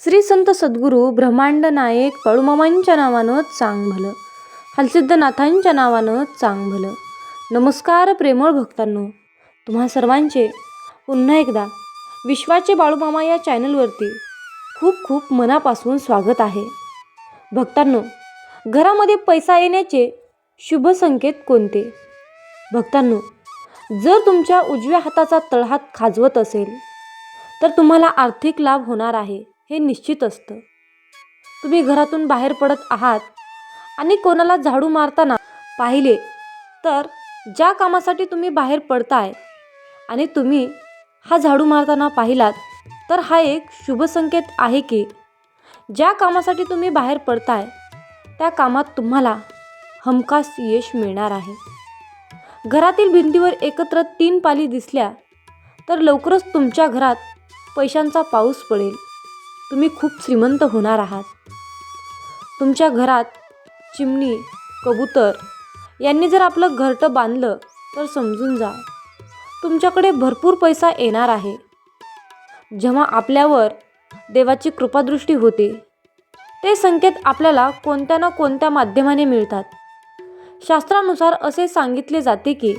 श्री संत सद्गुरू ब्रह्मांड नायक बाळूमामांच्या नावानं चांग भलं हलसिद्धनाथांच्या नावानं चांग भलं नमस्कार प्रेमळ भक्तांनो तुम्हा सर्वांचे पुन्हा एकदा विश्वाचे बाळूमामा या चॅनलवरती खूप खूप मनापासून स्वागत आहे. भक्तांनो घरामध्ये पैसा येण्याचे शुभ संकेत कोणते? भक्तांनो जर तुमच्या उजव्या हाताचा तळहात खाजवत असेल तर तुम्हाला आर्थिक लाभ होणार आहे. हे निश्चित असतं. तुम्ही घरातून बाहेर पडत आहात आणि कोणाला झाडू मारताना पाहिले तर ज्या कामासाठी तुम्ही बाहेर पडताय आणि तुम्ही हा झाडू मारताना पाहिलात तर हा एक शुभ संकेत आहे की ज्या कामासाठी तुम्ही बाहेर पडताय त्या कामात तुम्हाला हमखास यश मिळणार आहे. घरातील भिंतीवर एकत्र तीन पाली दिसल्या तर लवकरच तुमच्या घरात पैशांचा पाऊस पडेल. तुम्ही खूप श्रीमंत होणार आहात. तुमच्या घरात चिमणी कबूतर यांनी जर आपलं घरटं बांधलं तर समजून जा तुमच्याकडे भरपूर पैसा येणार आहे. जेव्हा आपल्यावर देवाची कृपादृष्टी होते ते संकेत आपल्याला कोणत्या ना कोणत्या माध्यमाने मिळतात. शास्त्रानुसार असे सांगितले जाते की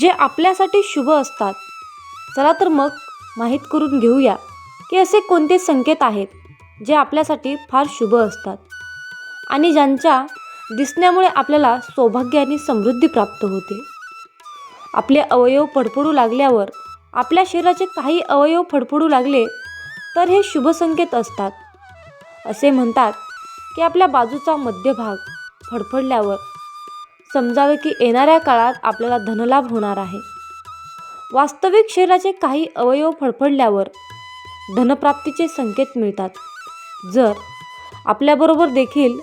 जे आपल्यासाठी शुभ असतात चला तर मग माहीत करून घेऊया. की असे कोणते संकेत आहेत जे आपल्यासाठी फार शुभ असतात? आणि ज्यांच्या दिसण्यामुळे आपल्याला सौभाग्य आणि समृद्धी प्राप्त होते. आपले अवयव फडफडू लागल्यावर आपल्या शरीराचे काही अवयव फडफडू लागले तर हे शुभ संकेत असतात. असे म्हणतात की आपल्या बाजूचा मध्यभाग फडफडल्यावर समजावे की येणाऱ्या काळात आपल्याला धनलाभ होणार आहे. वास्तविक शरीराचे काही अवयव फडफडल्यावर धनप्राप्तीचे संकेत मिळतात. जर आपल्याबरोबर देखील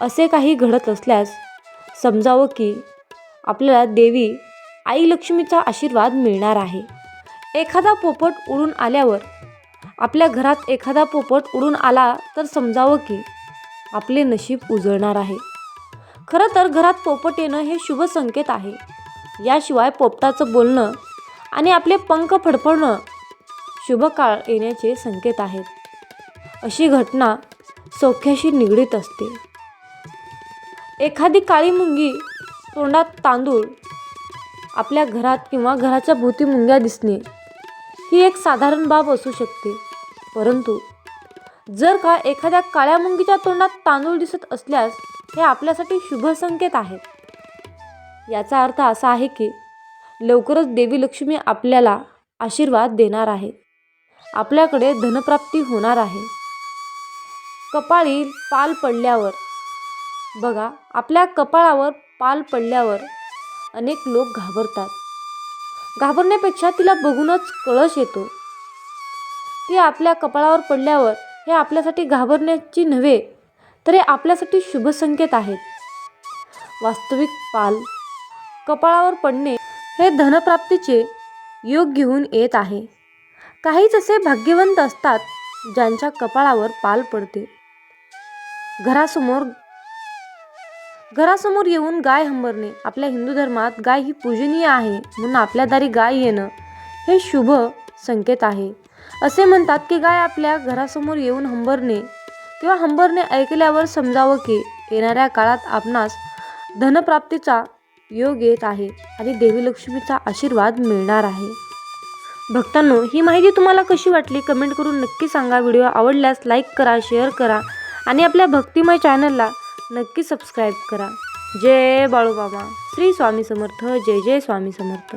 असे काही घडत असल्यास समजावं की आपल्याला देवी आई लक्ष्मीचा आशीर्वाद मिळणार आहे. एखादा पोपट उडून आल्यावर आपल्या घरात एखादा पोपट उडून आला तर समजावं की आपले नशीब उजळणार आहे. खरं तर घरात पोपट येणं हे शुभ संकेत आहे. याशिवाय पोपटाचं बोलणं आणि आपले पंख फडफडणं शुभ काळ येण्याचे संकेत आहेत. अशी घटना सौख्याशी निगडीत असते. एखादी काळी मुंगी तोंडात तांदूळ आपल्या घरात किंवा घराच्या भोवती मुंग्या दिसणे ही एक साधारण बाब असू शकते. परंतु जर का एखाद्या काळ्या मुंगीच्या तोंडात तांदूळ दिसत असल्यास हे आपल्यासाठी शुभ संकेत आहेत याचा अर्थ असा आहे की लवकरच देवी लक्ष्मी आपल्याला आशीर्वाद देणार आहे आपल्याकडे धनप्राप्ती होणार आहे. कपाळी पाल पडल्यावर. बघा आपल्या कपाळावर पाल पडल्यावर अनेक लोक घाबरतात. घाबरण्यापेक्षा तिला बघूनच कळस येतो. ती आपल्या कपाळावर पडल्यावर हे आपल्यासाठी घाबरण्याची नव्हे तर हे आपल्यासाठी शुभ संकेत आहेत. वास्तविक पाल. कपाळावर पडणे हे धनप्राप्तीचे योग घेऊन येत आहे. काहीच असे भाग्यवंत असतात ज्यांच्या कपाळावर पाल पडते. घरासमोर घरासमोर येऊन गाय हंबरणे आपल्या हिंदू धर्मात गाय ही पूजनीय आहे म्हणून आपल्या दारी गाय येणं हे शुभ संकेत आहे. असे म्हणतात की गाय आपल्या घरासमोर येऊन हंबरणे किंवा हंबरणे ऐकल्यावर समजावं की येणाऱ्या काळात आपणास धनप्राप्तीचा योग येत आहे आणि देवी लक्ष्मीचा आशीर्वाद मिळणार आहे. भक्तांनो ही माहिती तुम्हाला कशी वाटली? कमेंट करून नक्की सांगा. व्हिडिओ आवडल्यास लाईक करा शेअर करा आणि आपल्या भक्तिमय चॅनलला नक्की सबस्क्राईब करा. जय बाळूबाबा श्री स्वामी समर्थ. जय जय स्वामी समर्थ.